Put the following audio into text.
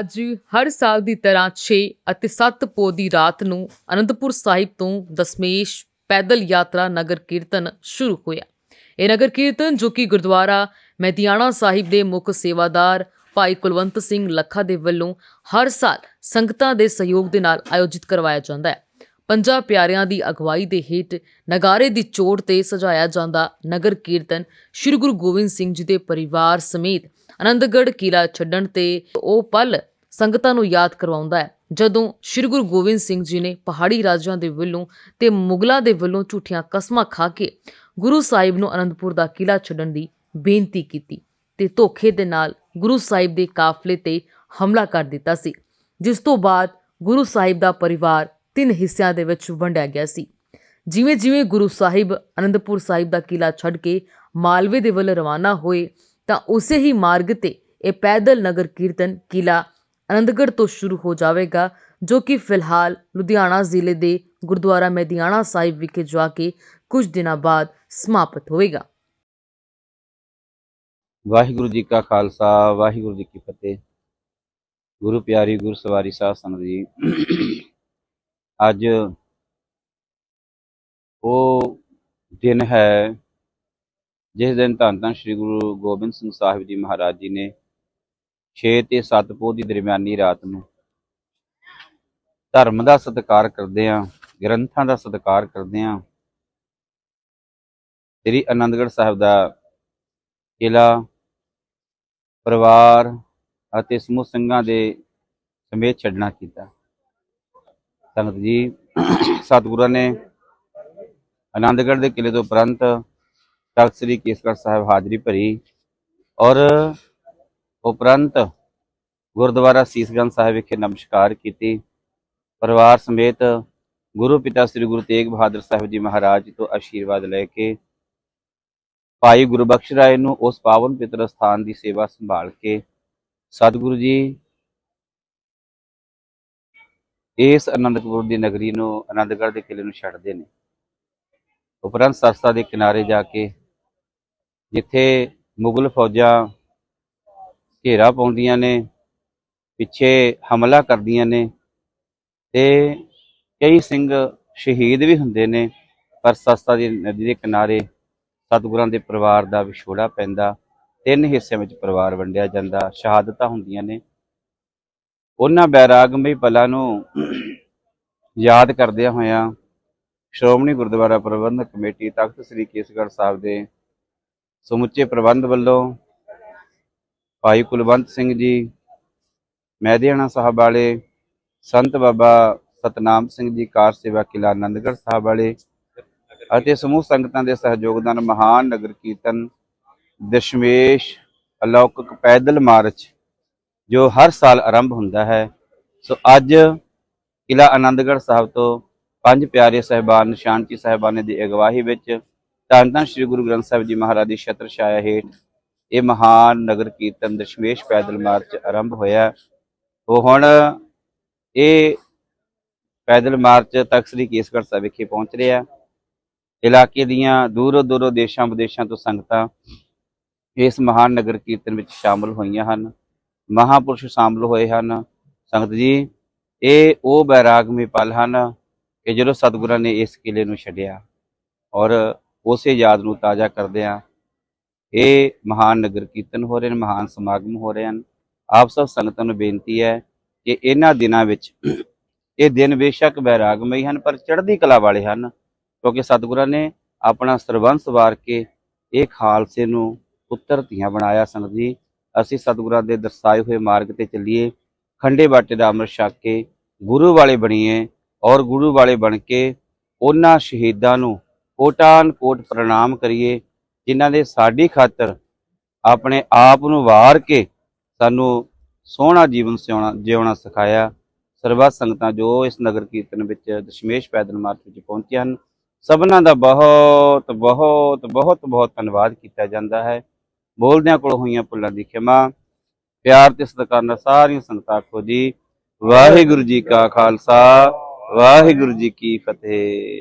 ਅੱਜ ਹਰ ਸਾਲ ਦੀ ਤਰ੍ਹਾਂ 6 ਅਤੇ 7 ਪੋਹ ਦੀ ਰਾਤ ਨੂੰ ਅਨੰਦਪੁਰ ਸਾਹਿਬ ਤੋਂ ਦਸਮੇਸ਼ ਪੈਦਲ ਯਾਤਰਾ ਨਗਰ ਕੀਰਤਨ ਸ਼ੁਰੂ ਹੋਇਆ। ਇਹ ਨਗਰ ਕੀਰਤਨ ਜੋ ਕਿ ਗੁਰਦੁਆਰਾ ਮੈਦਿਆਣਾ ਸਾਹਿਬ ਦੇ ਮੁੱਖ ਸੇਵਾਦਾਰ ਭਾਈ ਕੁਲਵੰਤ ਸਿੰਘ ਲੱਖਾ ਦੇ ਵੱਲੋਂ ਹਰ ਸਾਲ ਸੰਗਤਾਂ ਦੇ ਸਹਿਯੋਗ ਦੇ ਨਾਲ ਆਯੋਜਿਤ ਕਰਵਾਇਆ ਜਾਂਦਾ ਹੈ। ਪੰਜਾਂ ਪਿਆਰਿਆਂ ਦੀ ਅਗਵਾਈ ਦੇ ਹੇਠ ਨਗਾਰੇ ਦੀ ਚੋਟ ਤੇ ਸਜਾਇਆ ਜਾਂਦਾ ਨਗਰ ਕੀਰਤਨ। ਸ੍ਰੀ ਗੁਰੂ ਗੋਬਿੰਦ ਸਿੰਘ ਜੀ ਦੇ ਪਰਿਵਾਰ ਸਮੇਤ ਆਨੰਦਗੜ੍ਹ ਕਿਲਾ ਛੱਡਣ ਤੇ ਉਹ ਪਲ ਸੰਗਤਾਂ ਨੂੰ ਯਾਦ ਕਰਵਾਉਂਦਾ ਹੈ। ਜਦੋਂ ਸ੍ਰੀ ਗੁਰੂ ਗੋਬਿੰਦ ਸਿੰਘ ਜੀ ਨੇ ਪਹਾੜੀ ਰਾਜਿਆਂ ਦੇ ਵੱਲੋਂ ਤੇ ਮੁਗਲਾਂ ਦੇ ਵੱਲੋਂ ਝੂਠੀਆਂ ਕਸਮਾਂ ਖਾ ਕੇ ਗੁਰੂ ਸਾਹਿਬ ਨੂੰ ਅਨੰਦਪੁਰ ਦਾ ਕਿਲਾ ਛੱਡਣ ਦੀ ਬੇਨਤੀ ਕੀਤੀ ਤੇ ਧੋਖੇ ਦੇ ਨਾਲ ਗੁਰੂ ਸਾਹਿਬ ਦੇ ਕਾਫਲੇ ਤੇ ਹਮਲਾ ਕਰ ਦਿੱਤਾ ਸੀ, ਜਿਸ ਤੋਂ ਬਾਅਦ ਗੁਰੂ ਸਾਹਿਬ ਦਾ ਪਰਿਵਾਰ ਤਿੰਨ ਹਿੱਸਿਆਂ ਦੇ ਵਿੱਚ ਵੰਡਿਆ ਗਿਆ ਸੀ। ਜਿਵੇਂ ਜਿਵੇਂ ਗੁਰੂ ਸਾਹਿਬ ਅਨੰਦਪੁਰ ਸਾਹਿਬ ਦਾ ਕਿਲਾ ਛੱਡ ਕੇ ਮਾਲਵੇ ਦੇ ਵੱਲ ਰਵਾਨਾ ਹੋਏ, ਤਾਂ ਉਸੇ ਹੀ ਮਾਰਗ ਤੇ ਇਹ ਪੈਦਲ ਨਗਰ ਕੀਰਤਨ ਕਿਲਾ ਆਨੰਦਗੜ੍ਹ ਤੋਂ ਸ਼ੁਰੂ ਹੋ ਜਾਵੇਗਾ, ਜੋ ਕਿ ਫਿਲਹਾਲ ਲੁਧਿਆਣਾ ਜ਼ਿਲ੍ਹੇ ਦੇ ਗੁਰਦੁਆਰਾ ਮੈਦਿਆਣਾ ਸਾਹਿਬ ਵਿਖੇ ਜਾ ਕੇ ਕੁਝ ਦਿਨਾਂ ਬਾਅਦ ਸਮਾਪਤ ਹੋਵੇਗਾ। ਵਾਹਿਗੁਰੂ ਜੀ ਕਾ ਖਾਲਸਾ, ਵਾਹਿਗੁਰੂ ਜੀ ਕੀ ਫਤਿਹ। ਗੁਰੂ ਪਿਆਰੀ ਗੁਰੂ ਸਵਾਰੀ ਸਾਧ ਸੰਗਤ ਜੀ ਅੱਜ ਉਹ ਦਿਨ ਹੈ, ਜਿਸ ਦਿਨ ਧੰਨ ਧੰਨ ਸ੍ਰੀ ਗੁਰੂ ਗੋਬਿੰਦ ਸਿੰਘ ਸਾਹਿਬ ਜੀ ਮਹਾਰਾਜ ਜੀ ਨੇ 6 ਤੇ 7 ਪੋਹ ਦੀ ਦਰਮਿਆਨੀ ਰਾਤ ਨੂੰ ਧਰਮ ਦਾ ਸਤਿਕਾਰ ਕਰਦੇ ਆ ਗ੍ਰੰਥਾਂ ਦਾ ਸਤਿਕਾਰ ਕਰਦੇ ਆ ਸ੍ਰੀ ਅਨੰਦਗੜ੍ਹ ਸਾਹਿਬ ਦਾ ਕਿਲਾ ਪਰਿਵਾਰ ਅਤੇ ਸਮੂਹ ਸਿੰਘਾਂ ਦੇ ਸਮੇਤ ਛੱਡਣਾ ਕੀਤਾ। ਸੰਗਤ ਜੀ, ਸਤਿਗੁਰਾਂ ਨੇ ਆਨੰਦਗੜ੍ਹ ਦੇ ਕਿਲੇ ਤੋਂ ਉਪਰੰਤ ਤਖਤ ਸ੍ਰੀ ਕੇਸਗੜ੍ਹ ਸਾਹਿਬ ਹਾਜ਼ਰੀ ਭਰੀ ਔਰ ਉਪਰੰਤ ਗੁਰਦੁਆਰਾ ਸੀਸਗੰਜ ਸਾਹਿਬ ਵਿਖੇ ਨਮਸਕਾਰ ਕੀਤੀ। ਪਰਿਵਾਰ ਸਮੇਤ ਗੁਰੂ ਪਿਤਾ ਸ੍ਰੀ ਗੁਰੂ ਤੇਗ ਬਹਾਦਰ ਸਾਹਿਬ ਜੀ ਮਹਾਰਾਜ ਜੀ ਤੋਂ ਆਸ਼ੀਰਵਾਦ ਲੈ ਕੇ ਭਾਈ ਗੁਰਬਖਸ਼ ਰਾਏ ਨੂੰ ਉਸ ਪਾਵਨ ਪਿੱਤਰ ਸਥਾਨ ਦੀ ਸੇਵਾ ਸੰਭਾਲ ਕੇ ਸਤਿਗੁਰੂ ਜੀ ਇਸ ਅਨੰਦਪੁਰ ਦੀ ਨਗਰੀ ਨੂੰ ਆਨੰਦਗੜ੍ਹ ਦੇ ਕਿਲੇ ਨੂੰ ਛੱਡਦੇ ਨੇ। ਉਪਰੰਤ ਸਰਸਾ ਦੇ ਕਿਨਾਰੇ ਜਾ ਕੇ ਜਿੱਥੇ ਮੁਗਲ ਫੌਜਾਂ ਘੇਰਾ ਪਾਉਂਦੀਆਂ ਨੇ, ਪਿੱਛੇ ਹਮਲਾ ਕਰਦੀਆਂ ਨੇ ਤੇ ਕਈ ਸਿੰਘ ਸ਼ਹੀਦ ਵੀ ਹੁੰਦੇ ਨੇ, ਪਰ ਸਰਸਾ ਦੀ ਨਦੀ ਦੇ ਕਿਨਾਰੇ ਸਤਿਗੁਰਾਂ ਦੇ ਪਰਿਵਾਰ ਦਾ ਵਿਛੋੜਾ ਪੈਂਦਾ, ਤਿੰਨ ਹਿੱਸਿਆਂ ਵਿੱਚ ਪਰਿਵਾਰ ਵੰਡਿਆ ਜਾਂਦਾ, ਸ਼ਹਾਦਤਾਂ ਹੁੰਦੀਆਂ ਨੇ। ਉਹਨਾਂ ਬੈਰਾਗਮਈ ਪਲਾਂ ਨੂੰ ਯਾਦ ਕਰਦਿਆਂ ਹੋਇਆਂ ਸ਼੍ਰੋਮਣੀ ਗੁਰਦੁਆਰਾ ਪ੍ਰਬੰਧਕ ਕਮੇਟੀ ਤਖਤ ਸ੍ਰੀ ਕੇਸਗੜ੍ਹ ਸਾਹਿਬ ਦੇ ਸਮੁੱਚੇ ਪ੍ਰਬੰਧ ਵੱਲੋਂ ਭਾਈ ਕੁਲਵੰਤ ਸਿੰਘ ਜੀ ਮਹਿਦਿਆਣਾ ਸਾਹਿਬ ਵਾਲੇ, ਸੰਤ ਬਾਬਾ ਸਤਨਾਮ ਸਿੰਘ ਜੀ, ਕਾਰ ਸੇਵਾ ਕਿਲਾ ਆਨੰਦਗੜ੍ਹ ਸਾਹਿਬ ਵਾਲੇ ਅਤੇ ਸਮੂਹ ਸੰਗਤਾਂ ਦੇ ਸਹਿਯੋਗ ਨਾਲ ਮਹਾਨ ਨਗਰ ਕੀਰਤਨ ਦਸ਼ਮੇਸ਼ ਅਲੌਕਿਕ ਪੈਦਲ ਮਾਰਚ ਜੋ ਹਰ ਸਾਲ ਆਰੰਭ ਹੁੰਦਾ ਹੈ। ਸੋ ਅੱਜ ਕਿਲਾ ਆਨੰਦਗੜ੍ਹ ਸਾਹਿਬ ਤੋਂ ਪੰਜ ਪਿਆਰੇ ਸਹਿਬਾਨ, ਨਿਸ਼ਾਨਚੀ ਸਾਹਿਬਾਨੇ ਦੀ ਅਗਵਾਹੀ ਵਿੱਚ ਧੰਨ ਧੰਨ ਸ੍ਰੀ ਗੁਰੂ ਗ੍ਰੰਥ ਸਾਹਿਬ ਜੀ ਮਹਾਰਾਜ ਦੀ ਛਤਰ ਛਾਇਆ ਹੇਠ ਇਹ ਮਹਾਨ ਨਗਰ ਕੀਰਤਨ ਦਸ਼ਮੇਸ਼ ਪੈਦਲ ਮਾਰਚ ਆਰੰਭ ਹੋਇਆ। ਉਹ ਹੁਣ ਇਹ ਪੈਦਲ ਮਾਰਚ ਤਖਤ ਸ੍ਰੀ ਕੇਸਗੜ੍ਹ ਸਾਹਿਬ ਵਿਖੇ ਪਹੁੰਚ ਰਿਹਾ ਇਲਾਕੇ ਦੀਆਂ ਦੂਰੋਂ ਦੂਰੋਂ ਦੇਸ਼ਾਂ ਵਿਦੇਸ਼ਾਂ ਤੋਂ ਸੰਗਤਾਂ ਇਸ ਮਹਾਨ ਨਗਰ ਕੀਰਤਨ ਵਿੱਚ ਸ਼ਾਮਲ ਹੋਈਆਂ ਹਨ। ਮਹਾਪੁਰਸ਼ ਸ਼ਾਮਲ ਹੋਏ ਹਨ। ਸੰਗਤ ਜੀ, ਇਹ ਉਹ ਬੈਰਾਗਮੀ ਪਲ ਹਨ ਕਿ ਜਦੋਂ ਸਤਿਗੁਰਾਂ ਨੇ ਇਸ ਕਿਲੇ ਨੂੰ ਛੱਡਿਆ ਔਰ ਉਸੇ ਯਾਦ ਨੂੰ ਤਾਜ਼ਾ ਕਰਦਿਆਂ ਇਹ ਮਹਾਨ ਨਗਰ ਕੀਰਤਨ ਹੋ ਰਹੇ ਨੇ, ਮਹਾਨ ਸਮਾਗਮ ਹੋ ਰਹੇ ਹਨ। ਆਪ ਸਭ ਸੰਗਤਾਂ ਨੂੰ ਬੇਨਤੀ ਹੈ ਕਿ ਇਹਨਾਂ ਦਿਨਾਂ ਵਿੱਚ ਇਹ ਦਿਨ ਬੇਸ਼ੱਕ ਬੈਰਾਗਮਈ ਹਨ, ਪਰ ਚੜ੍ਹਦੀ ਕਲਾ ਵਾਲੇ ਹਨ, ਕਿਉਂਕਿ ਸਤਿਗੁਰਾਂ ਨੇ ਆਪਣਾ ਸਰਬੰਸ ਵਾਰ ਕੇ ਇਹ ਖਾਲਸੇ ਨੂੰ ਪੁੱਤਰ ਧੀਆਂ ਬਣਾਇਆ। ਸੰਗਤ ਜੀ ਅਸੀਂ ਸਤਿਗੁਰਾਂ ਦੇ ਦਰਸਾਏ ਹੋਏ ਮਾਰਗ ਤੇ ਚੱਲੀਏ, ਖੰਡੇ ਬਾਟੇ ਦਾ ਅੰਮ੍ਰਿਤ ਛਕ ਕੇ ਗੁਰੂ ਵਾਲੇ ਬਣੀਏ ਔਰ ਗੁਰੂ ਵਾਲੇ ਬਣ ਕੇ ਉਹਨਾਂ ਸ਼ਹੀਦਾਂ ਨੂੰ ਕੋਟਾਨ ਕੋਟ ਪ੍ਰਣਾਮ ਕਰੀਏ, ਜਿਨ੍ਹਾਂ ਨੇ ਸਾਡੀ ਖਾਤਰ ਆਪਣੇ ਆਪ ਨੂੰ ਵਾਰ ਕੇ ਸਾਨੂੰ ਸੋਹਣਾ ਜੀਵਨ ਸਿਉਣਾ, ਜਿਉਣਾ ਸਿਖਾਇਆ। ਸਰਬੱਤ ਸੰਗਤਾਂ ਜੋ ਇਸ ਨਗਰ ਕੀਰਤਨ ਵਿੱਚ ਦਸ਼ਮੇਸ਼ ਪੈਦਲ ਮਾਰਚ ਵਿੱਚ ਪਹੁੰਚੀਆਂ ਹਨ, ਸਭਨਾਂ ਦਾ ਬਹੁਤ ਬਹੁਤ ਬਹੁਤ ਬਹੁਤ ਧੰਨਵਾਦ ਕੀਤਾ ਜਾਂਦਾ ਹੈ। ਬੋਲਦਿਆਂ ਕੋਲ ਹੋਈਆਂ ਭੁੱਲਾਂ ਦੀ ਖਿਮਾ। ਪਿਆਰ ਤੇ ਸਤਿਕਾਰ ਨਾਲ ਸਾਰੀਆਂ ਸੰਗਤਾਂ ਆਖੋ ਜੀ, ਵਾਹਿਗੁਰੂ ਜੀ ਕਾ ਖਾਲਸਾ, ਵਾਹਿਗੁਰੂ ਜੀ ਕੀ ਫਤਿਹ।